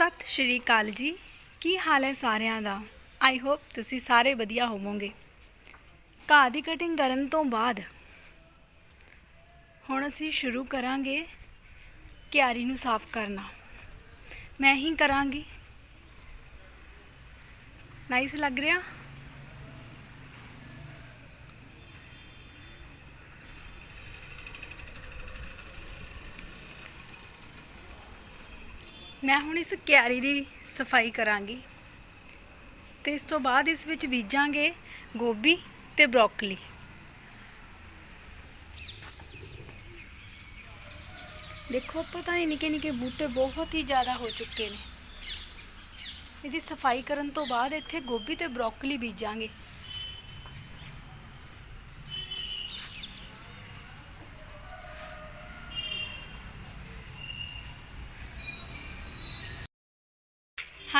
ਸਤਿ ਸ਼੍ਰੀ ਅਕਾਲ ਜੀ। ਕੀ ਹਾਲ ਹੈ ਸਾਰਿਆਂ ਦਾ? ਆਈ ਹੋਪ ਤੁਸੀਂ ਸਾਰੇ ਵਧੀਆ ਹੋਵੋਗੇ। ਘਾਹ ਦੀ ਕਟਿੰਗ ਕਰਨ ਤੋਂ ਬਾਅਦ ਹੁਣ ਅਸੀਂ ਸ਼ੁਰੂ ਕਰਾਂਗੇ ਕਿਆਰੀ ਨੂੰ ਸਾਫ਼ ਕਰਨਾ। ਮੈਂ ਹੀ ਕਰਾਂਗੀ। ਨਾਈਸ ਲੱਗ ਰਿਹਾ? ਮੈਂ ਹੁਣ ਇਸ ਕਿਆਰੀ ਦੀ ਸਫ਼ਾਈ ਕਰਾਂਗੀ ਤੇ ਇਸ ਤੋਂ ਬਾਅਦ ਇਸ ਵਿੱਚ ਬੀਜਾਂਗੇ ਗੋਭੀ ਤੇ ਬਰੋਕਲੀ। ਦੇਖੋ ਪਤਾ ਨਹੀਂ ਨਿੱਕੇ ਨਿੱਕੇ ਬੂਟੇ ਬਹੁਤ ਹੀ ਜ਼ਿਆਦਾ ਹੋ ਚੁੱਕੇ ਨੇ। ਇਹਦੀ ਸਫ਼ਾਈ ਕਰਨ ਤੋਂ ਬਾਅਦ ਇੱਥੇ ਗੋਭੀ ਤੇ ਬਰੋਕਲੀ ਬੀਜਾਂਗੇ।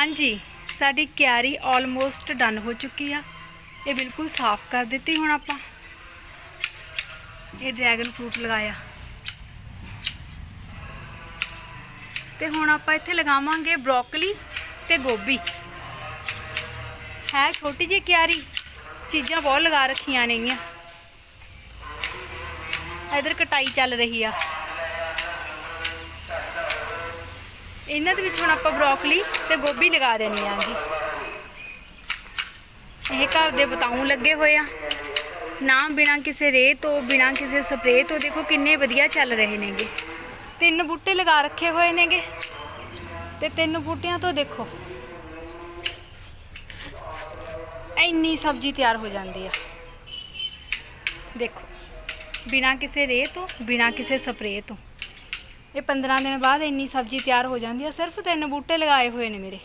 ਹਾਂਜੀ, ਸਾਡੀ ਕਿਆਰੀ ਆਲਮੋਸਟ ਡਨ ਹੋ ਚੁੱਕੀ ਆ। ਇਹ ਬਿਲਕੁਲ ਸਾਫ਼ ਕਰ ਦਿੱਤੀ ਹੁਣ ਆਪਾਂ। ਇਹ ਡਰੈਗਨ ਫਰੂਟ ਲਗਾਇਆ। ਤੇ ਹੁਣ ਆਪਾਂ ਇੱਥੇ ਲਗਾਵਾਂਗੇ ਬਰੋਕਲੀ ਤੇ ਗੋਭੀ। ਹੈ ਛੋਟੀ ਜਿਹੀ ਕਿਆਰੀ, ਚੀਜ਼ਾਂ ਬਹੁਤ ਲਗਾ ਰੱਖੀਆਂ ਨੇਗੀਆਂ। ਇਧਰ ਕਟਾਈ ਚੱਲ ਰਹੀ ਆ। ਇਹਨਾਂ ਦੇ ਵਿੱਚ ਹੁਣ ਆਪਾਂ ਬਰੋਕਲੀ ਤੇ ਗੋਭੀ ਲਗਾ ਦੇਣੀ ਆਂਗੀ ਇਹ ਘਰ ਦੇ ਬਤਾਉ ਲੱਗੇ ਹੋਏ ਆ। ਨਾ ਬਿਨਾ ਕਿਸੇ ਰੇਹ ਤੋਂ, ਬਿਨਾ ਕਿਸੇ ਸਪਰੇਅ ਤੋਂ ਦੇਖੋ ਕਿੰਨੇ ਵਧੀਆ ਚੱਲ ਰਹੇ ਨੇਗੇ। ਤਿੰਨ ਬੂਟੇ ਲਗਾ ਰੱਖੇ ਹੋਏ ਨੇਗੇ। ਤੇ ਤਿੰਨ ਬੂਟਿਆਂ ਤੋਂ ਦੇਖੋ। ਇੰਨੀ ਸਬਜ਼ੀ ਤਿਆਰ ਹੋ ਜਾਂਦੀ ਆ। ਦੇਖੋ। ਬਿਨਾ ਕਿਸੇ ਰੇਹ ਤੋਂ, ਬਿਨਾ ਕਿਸੇ ਸਪਰੇਅ ਤੋਂ। ਇਹ 15 ਦਿਨ ਬਾਅਦ ਇੰਨੀ ਸਬਜ਼ੀ ਤਿਆਰ ਹੋ ਜਾਂਦੀ ਆ, ਸਿਰਫ ਤਿੰਨ ਬੂਟੇ ਲਗਾਏ ਹੋਏ ਨੇ ਮੇਰੇ।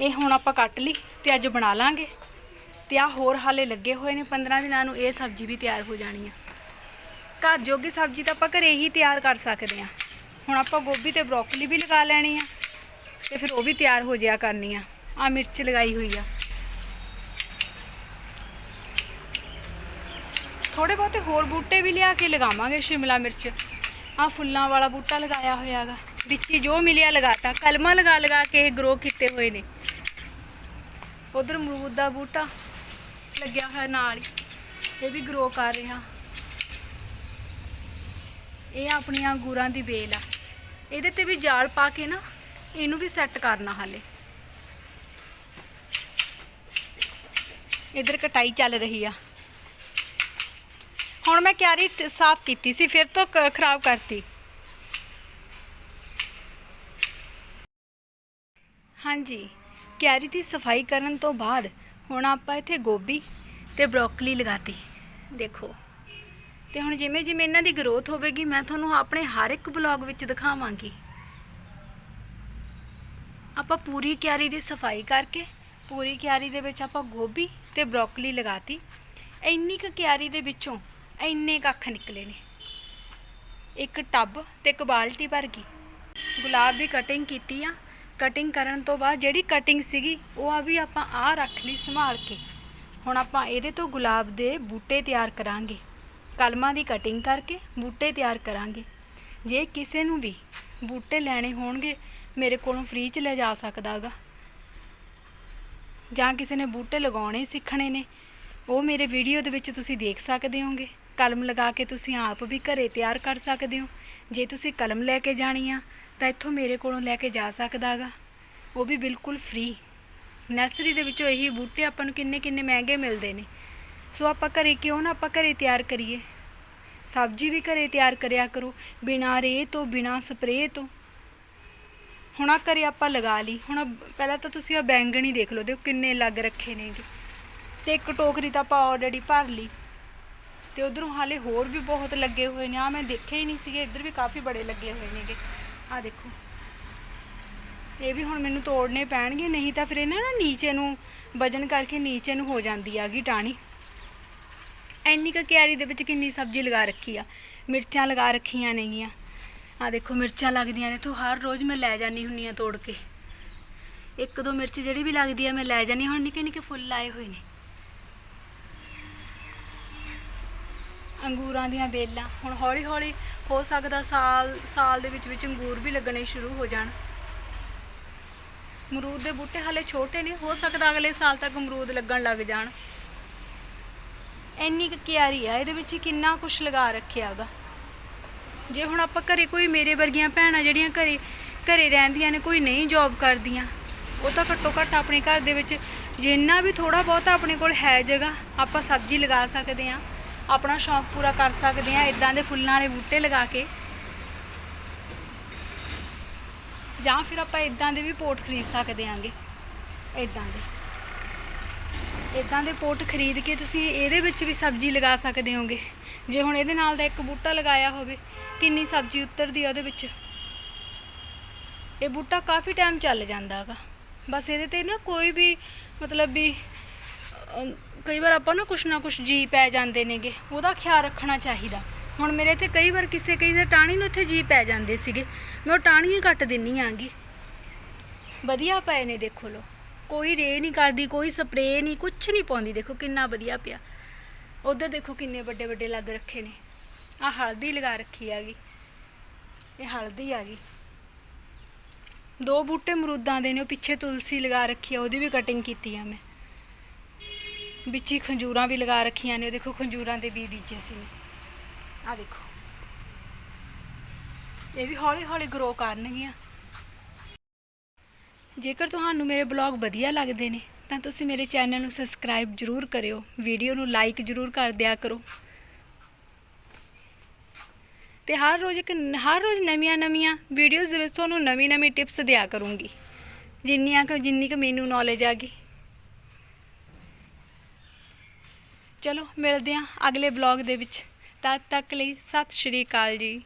ਇਹ ਹੁਣ ਆਪਾਂ ਕੱਟ ਲਈ ਤੇ ਅੱਜ ਬਣਾ ਲਾਂਗੇ। ਤੇ ਆ ਹੋਰ ਹਾਲੇ ਲੱਗੇ ਹੋਏ ਨੇ 15 ਦਿਨਾਂ ਨੂੰ, ਇਹ ਸਬਜ਼ੀ ਵੀ ਤਿਆਰ ਹੋ ਜਾਣੀ ਆ। ਘਰ ਜੋਗੀ ਸਬਜ਼ੀ ਤਾਂ ਆਪਾਂ ਘਰੇ ਹੀ ਤਿਆਰ ਕਰ ਸਕਦੇ ਆ। ਹੁਣ ਆਪਾਂ ਗੋਭੀ ਤੇ ਬਰੋਕਲੀ ਵੀ ਲਗਾ ਲੈਣੀ ਆ ਤੇ ਫਿਰ ਉਹ ਵੀ ਤਿਆਰ ਹੋ ਜਾਇਆ ਕਰਨੀ ਆ। ਆ ਮਿਰਚ ਲਗਾਈ ਹੋਈ ਆ। ਥੋੜੇ ਬਹੁਤੇ ਹੋਰ ਬੂਟੇ ਵੀ ਲਿਆ ਕੇ ਲਗਾਵਾਂਗੇ ਸ਼ਿਮਲਾ ਮਿਰਚ। ਆ ਫੁੱਲਾਂ ਵਾਲਾ ਬੂਟਾ ਲਗਾਇਆ ਹੋਇਆਗਾ ਵਿੱਚ ਹੀ ਜੋ ਮਿਲਿਆ ਲਗਾਤਾ। ਕਲਮਾਂ ਲਗਾ ਲਗਾ ਕੇ ਇਹ ਗਰੋ ਕੀਤੇ ਹੋਏ ਨੇ। ਉਧਰ ਅਮਰੂਦ ਦਾ ਬੂਟਾ ਲੱਗਿਆ ਹੋਇਆ ਨਾਲ ਹੀ। ਇਹ ਵੀ ਗਰੋ ਕਰ ਰਿਹਾ। ਇਹ ਆਪਣੀਆਂ ਅੰਗੂਰਾਂ ਦੀ ਬੇਲ ਆ। ਇਹਦੇ ਤੇ ਵੀ ਜਾਲ ਪਾ ਕੇ ਨਾ ਇਹਨੂੰ ਵੀ ਸੈੱਟ ਕਰਨਾ ਹਾਲੇ। ਇਧਰ ਕਟਾਈ ਚੱਲ ਰਹੀ ਆ। ਹੁਣ ਮੈਂ ਕਿਆਰੀ ਸਾਫ਼ ਕੀਤੀ ਸੀ, ਫਿਰ ਤੋਂ ਖਰਾਬ ਕਰਤੀ। ਹਾਂਜੀ, ਕਿਆਰੀ ਦੀ ਸਫ਼ਾਈ ਕਰਨ ਤੋਂ ਬਾਅਦ ਹੁਣ ਆਪਾਂ ਇੱਥੇ ਗੋਭੀ ਤੇ ਬਰੋਕਲੀ ਲਗਾਤੀ, ਦੇਖੋ। ਤੇ ਹੁਣ ਜਿਵੇਂ ਜਿਵੇਂ ਇਹਨਾਂ ਦੀ ਗਰੋਥ ਹੋਵੇਗੀ, ਮੈਂ ਤੁਹਾਨੂੰ ਆਪਣੇ ਹਰ ਇੱਕ ਬਲੌਗ ਵਿੱਚ ਦਿਖਾਵਾਂਗੀ। ਆਪਾਂ ਪੂਰੀ ਕਿਆਰੀ ਦੀ ਸਫ਼ਾਈ ਕਰਕੇ, ਪੂਰੀ ਕਿਆਰੀ ਦੇ ਵਿੱਚ ਆਪਾਂ ਗੋਭੀ ਤੇ ਬਰੋਕਲੀ ਲਗਾਤੀ। ਇੰਨੀ ਕੁ ਕਿਆਰੀ ਦੇ ਵਿੱਚੋਂ ਇੰਨੇ ਕੱਖ ਨਿਕਲੇ ਨੇ। ਇੱਕ ਟੱਬ ਤੇ ਇੱਕ ਬਾਲਟੀ ਭਰ ਗਈ। ਗੁਲਾਬ ਦੀ ਕਟਿੰਗ ਕੀਤੀ ਆ। ਕਟਿੰਗ ਕਰਨ ਤੋਂ ਬਾਅਦ ਜਿਹੜੀ ਕਟਿੰਗ ਸੀਗੀ, ਉਹ ਆ ਵੀ ਆਪਾਂ ਆ ਰੱਖ ਲਈ ਸੰਭਾਲ ਕੇ। ਹੁਣ ਆਪਾਂ ਇਹਦੇ ਤੋਂ ਗੁਲਾਬ ਦੇ ਬੂਟੇ ਤਿਆਰ ਕਰਾਂਗੇ। ਕਲਮਾਂ ਦੀ ਕਟਿੰਗ ਕਰਕੇ ਬੂਟੇ ਤਿਆਰ ਕਰਾਂਗੇ। ਜੇ ਕਿਸੇ ਨੂੰ ਵੀ ਬੂਟੇ ਲੈਣੇ ਹੋਣਗੇ, ਮੇਰੇ ਕੋਲੋਂ ਫ੍ਰੀ ਚ ਲੈ ਜਾ ਸਕਦਾਗਾ। ਜਾਂ ਕਿਸੇ ਨੇ ਬੂਟੇ ਲਗਾਉਣੇ ਸਿੱਖਣੇ ਨੇ, ਉਹ ਮੇਰੇ ਵੀਡੀਓ ਦੇ ਵਿੱਚ ਤੁਸੀਂ ਦੇਖ ਸਕਦੇ ਹੋਗੇ। ਕਲਮ ਲਗਾ ਕੇ ਤੁਸੀਂ ਆਪ ਵੀ ਘਰੇ ਤਿਆਰ ਕਰ ਸਕਦੇ ਹੋ। ਜੇ ਤੁਸੀਂ ਕਲਮ ਲੈ ਕੇ ਜਾਣੀ ਆ, ਤਾਂ ਇੱਥੋਂ ਮੇਰੇ ਕੋਲੋਂ ਲੈ ਕੇ ਜਾ ਸਕਦਾਗਾ ਉਹ ਵੀ ਬਿਲਕੁਲ ਫ੍ਰੀ ਨਰਸਰੀ ਦੇ ਵਿੱਚੋਂ ਇਹੀ ਬੂਟੇ ਆਪਾਂ ਨੂੰ ਕਿੰਨੇ ਕਿੰਨੇ ਮਹਿੰਗੇ ਮਿਲਦੇ ਨੇ। ਸੋ ਆਪਾਂ ਘਰੇ ਕਿਉਂ ਨਾ ਆਪਾਂ ਘਰੇ ਤਿਆਰ ਕਰੀਏ। ਸਬਜ਼ੀ ਵੀ ਘਰੇ ਤਿਆਰ ਕਰਿਆ ਕਰੋ, ਬਿਨਾਂ ਰੇ ਤੋਂ, ਬਿਨਾਂ ਸਪਰੇਅ ਤੋਂ। ਹੁਣ ਆ ਘਰੇ ਆਪਾਂ ਲਗਾ ਲਈ। ਹੁਣ ਪਹਿਲਾਂ ਤਾਂ ਤੁਸੀਂ ਆ ਬੈਂਗਣ ਹੀ ਦੇਖ ਲਓ, ਦੇਖੋ ਕਿੰਨੇ ਲੱਗ ਰੱਖੇ ਨੇਗੇ। ਤੇ ਇੱਕ ਟੋਕਰੀ ਤਾਂ ਆਪਾਂ ਆਲਰੇਡੀ ਭਰ ਲਈ। ਤੇ ਉਧਰੋਂ ਹਾਲੇ ਹੋਰ ਵੀ ਬਹੁਤ ਲੱਗੇ ਹੋਏ ਨੇ। ਆ ਮੈਂ ਦੇਖੇ ਹੀ ਨਹੀਂ ਸੀਗੇ, ਇੱਧਰ ਵੀ ਕਾਫੀ ਬੜੇ ਲੱਗੇ ਹੋਏ ਨੇਗੇ। ਆ ਦੇਖੋ। ਇਹ ਵੀ ਹੁਣ ਮੈਨੂੰ ਤੋੜਨੇ ਪੈਣਗੇ, ਨਹੀਂ ਤਾਂ ਫਿਰ ਇਹਨਾਂ ਨਾ ਨੀਚੇ ਨੂੰ ਵਜਨ ਕਰਕੇ ਨੀਚੇ ਨੂੰ ਹੋ ਜਾਂਦੀ ਆਗੀ ਟਾਣੀ ਐਨੀ ਕੁ ਕਿਆਰੀ ਦੇ ਵਿੱਚ ਕਿੰਨੀ ਸਬਜ਼ੀ ਲਗਾ ਰੱਖੀ ਆ। ਮਿਰਚਾਂ ਲਗਾ ਰੱਖੀਆਂ ਨੇਗੀਆਂ। ਆ ਦੇਖੋ, ਮਿਰਚਾਂ ਲੱਗਦੀਆਂ ਨੇ। ਤੋਂ ਹਰ ਰੋਜ਼ ਮੈਂ ਲੈ ਜਾਨੀ ਹੁੰਨੀ ਆ ਤੋੜ ਕੇ। ਇੱਕ ਦੋ ਮਿਰਚ ਜਿਹੜੀ ਵੀ ਲੱਗਦੀ ਆ ਮੈਂ ਲੈ ਜਾਨੀ ਹੁਣ ਨਿੱਕੇ ਨਿੱਕੇ ਫੁੱਲ ਆਏ ਹੋਏ ਨੇ। ਅੰਗੂਰਾਂ ਦੀਆਂ ਵੇਲਾਂ ਹੁਣ ਹੌਲੀ ਹੌਲੀ ਹੋ ਸਕਦਾ ਸਾਲ ਸਾਲ ਦੇ ਵਿੱਚ ਵਿੱਚ ਅੰਗੂਰ ਵੀ ਲੱਗਣੇ ਸ਼ੁਰੂ ਹੋ ਜਾਣ। ਅਮਰੂਦ ਦੇ ਬੂਟੇ ਹਾਲੇ ਛੋਟੇ ਨੇ, ਹੋ ਸਕਦਾ ਅਗਲੇ ਸਾਲ ਤੱਕ ਅਮਰੂਦ ਲੱਗਣ ਲੱਗ ਜਾਣ। ਇੰਨੀ ਕੁ ਕਿਆਰੀ ਆ, ਇਹਦੇ ਵਿੱਚ ਕਿੰਨਾ ਕੁਝ ਲਗਾ ਰੱਖਿਆ ਹੈਗਾ ਜੇ ਹੁਣ ਆਪਾਂ ਘਰੇ ਕੋਈ ਮੇਰੇ ਵਰਗੀਆਂ ਭੈਣਾਂ ਜਿਹੜੀਆਂ ਘਰੇ ਘਰੇ ਰਹਿੰਦੀਆਂ ਨੇ, ਕੋਈ ਨਹੀਂ ਜੌਬ ਕਰਦੀਆਂ, ਉਹ ਤਾਂ ਘੱਟੋ ਘੱਟ ਆਪਣੇ ਘਰ ਦੇ ਵਿੱਚ ਜਿੰਨਾ ਵੀ ਥੋੜਾ ਬਹੁਤਾ ਆਪਣੇ ਕੋਲ ਹੈ ਜਗ੍ਹਾ, ਆਪਾਂ ਸਬਜ਼ੀ ਲਗਾ ਸਕਦੇ ਆ ਆਪਣਾ ਸ਼ੌਂਕ ਪੂਰਾ ਕਰ ਸਕਦੇ ਆ ਇਦਾਂ ਦੇ ਫੁੱਲਾਂ ਵਾਲੇ ਬੂਟੇ ਲਗਾ ਕੇ। ਜਾਂ ਫਿਰ ਆਪਾਂ ਇਦਾਂ ਦੇ ਵੀ ਪੋਟ ਖਰੀਦ ਸਕਦੇ ਆਂਗੇ ਇਦਾਂ ਦੇ। ਇਦਾਂ ਦੇ ਪੋਟ ਖਰੀਦ ਕੇ ਤੁਸੀਂ ਇਹਦੇ ਵਿੱਚ ਵੀ ਸਬਜ਼ੀ ਲਗਾ ਸਕਦੇ ਹੋਗੇ। ਜੇ ਹੁਣ ਇਹਦੇ ਨਾਲ ਦਾ ਇੱਕ ਬੂਟਾ ਲਗਾਇਆ ਹੋਵੇ, ਕਿੰਨੀ ਸਬਜ਼ੀ ਉਤਰਦੀ ਆ ਉਹਦੇ ਵਿੱਚ। ਇਹ ਬੂਟਾ ਕਾਫੀ ਟਾਈਮ ਚੱਲ ਜਾਂਦਾ ਹੈਗਾ। ਬਸ ਇਹਦੇ ਤੇ ਨਾ ਕੋਈ ਵੀ ਮਤਲਬ ਵੀ ਕਈ ਵਾਰ ਆਪਾਂ ਨੂੰ ਕੁਛ ਨਾ ਕੁਛ ਜੀ ਪੈ ਜਾਂਦੇ ਨੇਗੇ, ਉਹਦਾ ਖਿਆਲ ਰੱਖਣਾ ਚਾਹੀਦਾ। ਹੁਣ ਮੇਰੇ ਇੱਥੇ ਕਈ ਵਾਰ ਕਿਸੇ, ਕਈ ਦੇ ਟਾਣੀ ਨੂੰ ਇੱਥੇ ਜੀ ਪੈ ਜਾਂਦੇ ਸੀਗੇ, ਮੈਂ ਉਹ ਟਾਣੀ ਕੱਟ ਦਿੰਨੀ ਆਂਗੀ। ਵਧੀਆ ਪਏ ਨੇ ਦੇਖੋ ਲੋ ਕੋਈ ਰੇ ਨਹੀਂ ਕਰਦੀ, ਕੋਈ ਸਪਰੇਅ ਨਹੀਂ, ਕੁਛ ਨਹੀਂ ਪਾਉਂਦੀ, ਦੇਖੋ ਕਿੰਨਾ ਵਧੀਆ ਪਿਆ। ਉਧਰ ਦੇਖੋ ਕਿੰਨੇ ਵੱਡੇ ਵੱਡੇ ਲੱਗ ਰੱਖੇ ਨੇ। ਆ ਹਲਦੀ ਲਗਾ ਰੱਖੀ ਹੈਗੀ ਇਹ ਹਲਦੀ ਆ ਗਈ ਦੋ ਬੂਟੇ ਮਰੂਦਾਂ ਦੇ ਨੇ, ਉਹ ਪਿੱਛੇ ਤੁਲਸੀ ਲਗਾ ਰੱਖੀ ਆ, ਉਹਦੀ ਵੀ ਕਟਿੰਗ ਕੀਤੀ ਆ ਮੈਂ। ਵਿੱਚ ਹੀ ਖੰਜੂਰਾਂ ਵੀ ਲਗਾ ਰੱਖੀਆਂ ਨੇ, ਉਹ ਦੇਖੋ ਖੰਜੂਰਾਂ ਦੇ ਵੀ ਬੀਜੇ ਸੀ ਨੇ। ਆ ਦੇਖੋ। ਇਹ ਵੀ ਹੌਲੀ ਹੌਲੀ ਗਰੋ ਕਰਨਗੀਆਂ। ਜੇਕਰ ਤੁਹਾਨੂੰ ਮੇਰੇ ਬਲੌਗ ਵਧੀਆ ਲੱਗਦੇ ਨੇ, ਤਾਂ ਤੁਸੀਂ ਮੇਰੇ ਚੈਨਲ ਨੂੰ ਸਬਸਕ੍ਰਾਈਬ ਜਰੂਰ ਕਰਿਓ ਵੀਡੀਓ ਨੂੰ ਲਾਈਕ ਜਰੂਰ ਕਰ ਦਿਆ ਕਰੋ। ਤੇ ਹਰ ਰੋਜ਼ ਇੱਕ, ਹਰ ਰੋਜ਼ ਨਵੀਆਂ ਨਵੀਆਂ ਵੀਡੀਓਜ਼ ਦੇ ਵਿੱਚ ਤੁਹਾਨੂੰ ਨਵੀਂ ਨਵੀਂ ਟਿਪਸ ਦਿਆ ਕਰੂੰਗੀ। ਜਿੰਨੀਆਂ ਕੁ, ਜਿੰਨੀ ਕੁ ਮੈਨੂੰ ਨੌਲੇਜ ਆ ਗਈ। ਚਲੋ ਮਿਲਦੇ ਹਾਂ ਅਗਲੇ ਬਲੌਗ ਦੇ ਵਿੱਚ। ਤਦ ਤੱਕ ਲਈ ਸਤਿ ਸ਼੍ਰੀ ਅਕਾਲ ਜੀ।